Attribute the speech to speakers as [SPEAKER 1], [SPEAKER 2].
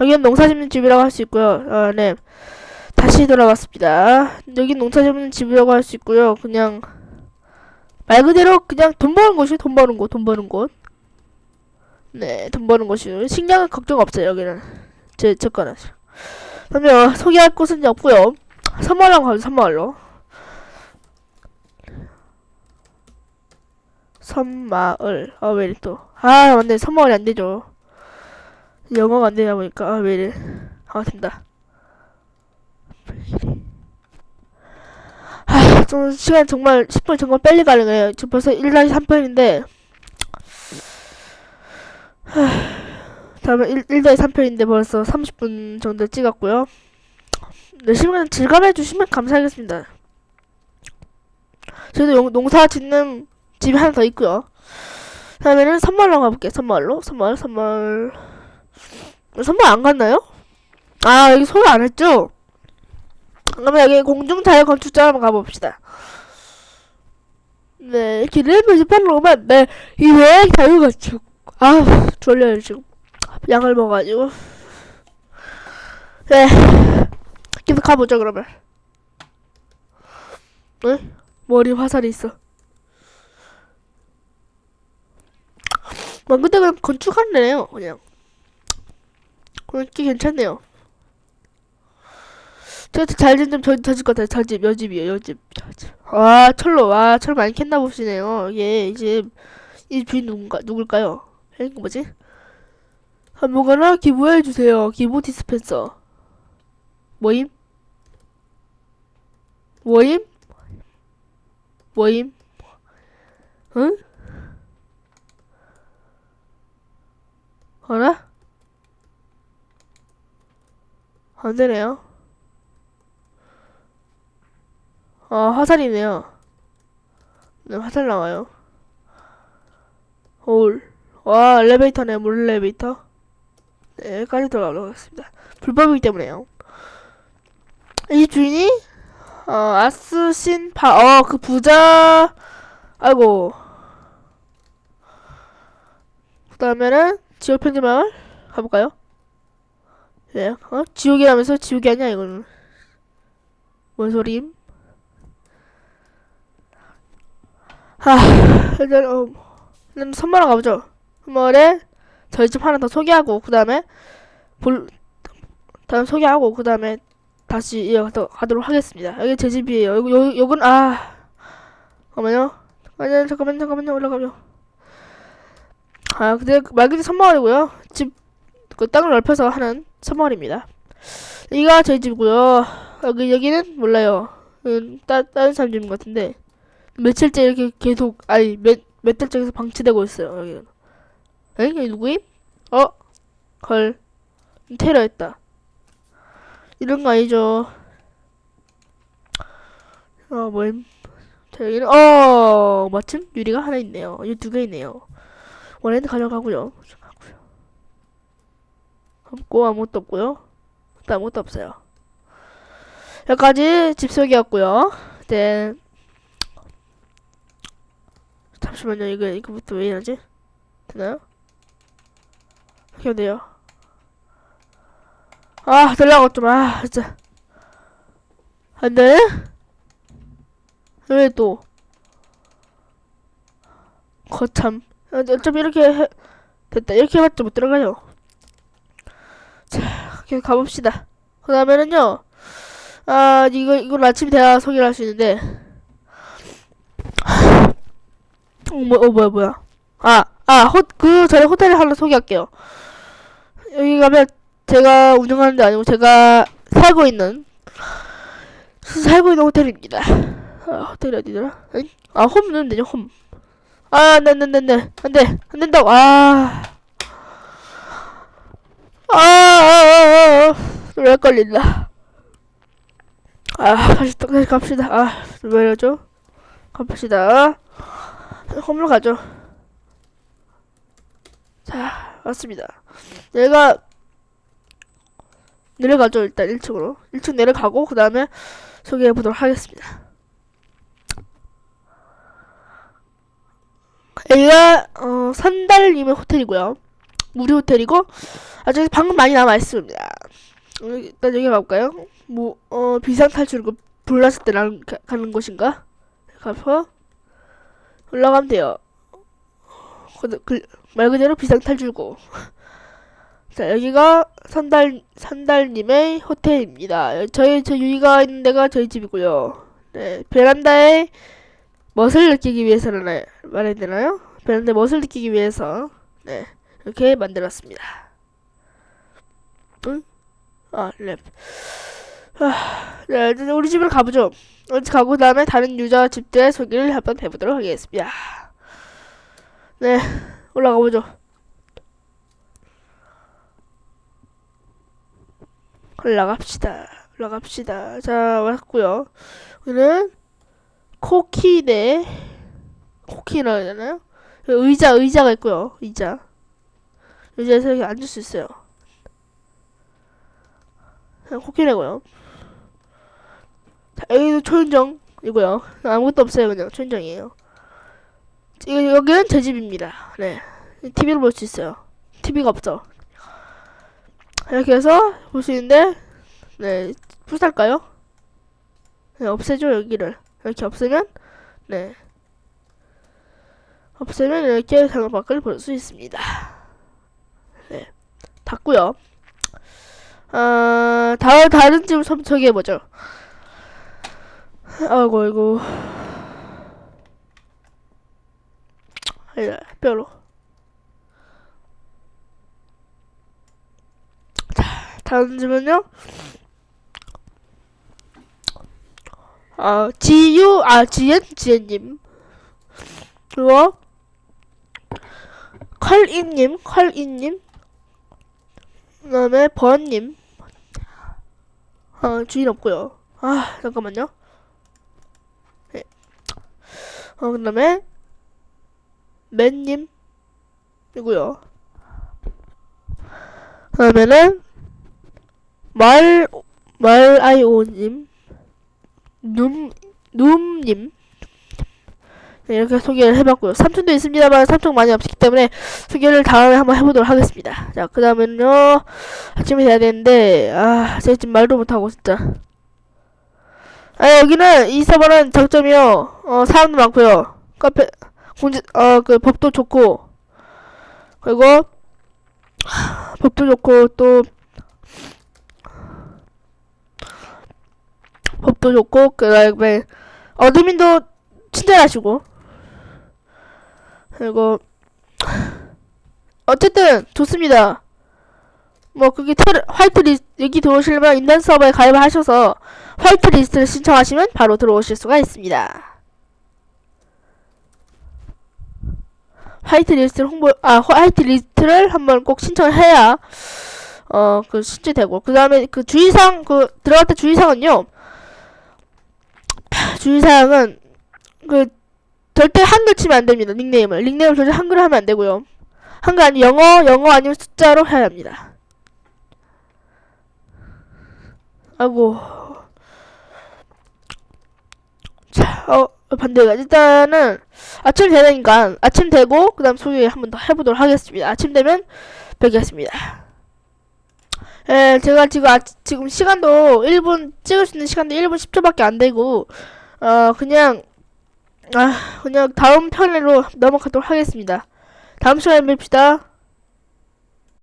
[SPEAKER 1] 여기는 농사 짓는 집이라고 할 수 있고요. 아, 네. 다시 돌아왔습니다. 여긴 농사 짓는 집이라고 할 수 있고요. 그냥 말 그대로 그냥 돈 버는 곳이 돈 버는 곳, 돈 버는 곳. 네, 돈 버는 곳이 식량은 걱정 없어요. 여기는 제제 거는. 그러면 소개할 곳은 없고요. 선마을로 가죠. 선마을로. 선마을. 아, 왜 또. 아, 맞네. 선마을이 안 되죠. 영어가 안 되다 보니까. 아, 왜 이래. 아, 된다. 아, 좀 시간 정말 10분 정말 빨리 가능해요. 지금 벌써 1-3편인데. 다음에 1, 1-3편인데 벌써 30분 정도 찍었고요. 네, 시간 즐감해 주시면 감사하겠습니다. 저희도 용- 농사 짓는 집이 하나 더 있고요. 다음에는 선마을로 가볼게요. 선마을로. 선마을, 선마을. 선마을 안 갔나요? 아, 여기 소개 안 했죠? 그러면 여기 공중자유 건축장 한번 가봅시다. 네, 기름을 집하러 오면, 네, 이외 자유 건축. 아, 졸려요, 지금. 양을 먹어가지고. 네. 계속 가보죠, 그러면. 네? 머리 화살이 있어. 뭐, 근데 그냥 건축하네요, 그냥. 꽤 괜찮네요. 저한테 잘집 좀 저, 저집 같아요. 저집, 여집이에요, 여집. 와, 철로, 와, 철 많이 캤나 보시네요. 예, 이제, 이 주인 누군가, 누굴까요? 이거 뭐지? 아무거나 기부해주세요. 기부 디스펜서. 모임? 모임? 모임? 응? 어라? 안 되네요. 아, 화살이네요. 네, 화살 나와요. 올. 와, 엘리베이터네, 물 엘리베이터. 네, 여기까지 돌아가겠습니다. 불법이기 때문에요. 이 주인이, 어, 아스신 파, 어, 그 부자, 아이고. 그 다음에는, 지옥 편지 마을 가볼까요? 예, 어? 지옥이라면서 지옥이 아니야, 이거는. 뭔 소림? 하, 일단, 어, 일단 선물하러 가보죠. 선물에 저희 집 하나 더 소개하고, 그 다음에, 볼, 다음 소개하고, 그 다음에 다시 이어가도록 하겠습니다. 여기 제 집이에요. 요, 요, 요건, 아, 잠깐만요. 아니, 잠깐만요, 잠깐만요, 올라가요. 아, 근데 말 그대로 선마을이고요. 집, 그 땅을 넓혀서 하는 선마을입니다. 여기가 저희 집이고요. 여기, 여기는 몰라요. 음, 따, 다른 사람 집인 것 같은데. 며칠째 이렇게 계속, 아니, 몇, 몇 달째 계속 방치되고 있어요, 여기는. 에? 여기 누구임? 어? 헐. 테러했다. 이런 거 아니죠. 어, 뭐임? 자, 여기는, 어, 마침 유리가 하나 있네요. 여기 두개 있네요. 원래는 가져가고요. 없고, 아무것도 없고요. 또 아무것도 없어요. 여기까지 집 소개였고요. 네. 잠시만요. 이거, 이거부터 왜 이러지? 되나요? 이렇게 돼요. 아, 들라고 좀, 아, 진짜. 안 돼? 왜 또? 거참. 아, 어차피 이렇게 해, 됐다. 이렇게 해봤자 못 들어가요. 자, 계속 가봅시다. 그 다음에는요, 아, 이거, 이건 아침에 대화 소개를 할 수 있는데, 어, 뭐, 어, 뭐야, 뭐야. 아, 아, 호, 그 전에 호텔을 하나 소개할게요. 여기 가면 제가 운영하는 데 아니고 제가 살고 있는 살고 있는 호텔입니다. 아, 호텔이 어디더라? 응? 아, 홈 넣으면 되죠, 홈. 아, 안 돼, 안 돼, 안 돼, 안 돼, 안 된다고, 아, 아, 아, 왜 걸린다. 아, 다시 또 다시 갑시다. 아, 왜 이러죠? 갑시다. 홈으로 가죠. 자, 왔습니다. 내가 내려가죠 일단 1층으로 1층 내려가고 그 다음에 소개해 보도록 하겠습니다 여기가 어, 산달님의 호텔이고요 무료 호텔이고 아직 방금 많이 남아 있습니다. 어, 일단 여기 가볼까요? 뭐, 어, 비상 탈출, 그, 불났을 때 나, 가, 가는 곳인가? 가서, 올라가면 돼요. 그, 그, 말 그대로 비상 탈출구. 자, 여기가 선달, 선달님의 호텔입니다. 저희, 저 유이가 있는 데가 저희 집이고요. 네, 베란다에 멋을 느끼기 위해서는 말- 말해야 되나요? 베란다에 멋을 느끼기 위해서, 네, 이렇게 만들었습니다. 응? 아, 랩. 아, 네, 이제 우리 집으로 가보죠. 집 가고 그다음에 다른 유저 집들의 소개를 한번 해보도록 하겠습니다. 네, 올라가 보죠. 올라갑시다. 올라갑시다. 자, 왔고요. 여기는 코키네 코키라고 해야 되나요? 의자, 의자가 있고요. 의자. 의자에서 이렇게 앉을 수 있어요. 그냥 코끼리고요. 자, 여기도 초인종이고요. 아무것도 없어요. 그냥 초인종이에요. 이거 여기는 제 집입니다. 네, TV를 볼 수 있어요. TV가 없어. 이렇게 해서 볼 수 있는데, 네, 부살까요? 네, 없애죠 여기를. 이렇게 없애면, 네, 없애면 이렇게 장을 밖을 볼 수 있습니다. 네, 닫고요. 아, 다른, 다른 집을 좀 소개해보죠. 아이고, 아이고. 아니다, 뼈로. 자, 다른 집은요? 아, 지유, 아, 지엔, 지엔님. 그리고, 컬인님, 컬인님. 그 다음에, 번님. 아, 주인 없고요. 아, 잠깐만요. 네. 어, 그 다음에, 맨님. 이고요. 그 다음에는, 말, 말아이오님. 눔, 눔님. 네, 이렇게 소개를 해봤고요. 삼촌도 있습니다만 삼촌 많이 없기 때문에 소개를 다음에 한번 해보도록 하겠습니다. 자, 그 다음에는요, 아침에 해야 되는데, 아, 제가 지금 말도 못하고, 진짜. 아, 여기는, 이 서버는 장점이요, 어, 사람도 많고요. 카페, 공지, 어, 그, 법도 좋고, 그리고, 하, 법도 좋고, 또, 법도 좋고, 그 다음에, 어드민도 친절하시고, 그리고, 어쨌든, 좋습니다. 뭐 그게 테러, 화이트 리스트 여기 들어오시려면 인단 서버에 가입을 하셔서 화이트 리스트를 신청하시면 바로 들어오실 수가 있습니다. 화이트 리스트를 홍보 아 화이트 리스트를 한번 꼭 신청해야 어 그 신청되고 그 다음에 그 주의사항 그 들어갈 때 주의사항은요 주의사항은 그 절대 한글 치면 안 됩니다 닉네임을 닉네임을 절대 한글로 하면 안 되고요 한글 아니 영어 영어 아니면 숫자로 해야 합니다. 아이고. 자, 어, 반대가. 일단은, 아침 되니까, 아침 되고, 그 다음 소개 한번 더 해보도록 하겠습니다. 아침 되면 뵙겠습니다. 예, 제가 지금, 아, 지금 시간도 1분, 찍을 수 있는 시간도 1분 10초밖에 안 되고, 어, 그냥, 아, 그냥 다음 편으로 넘어가도록 하겠습니다. 다음 시간에 뵙시다.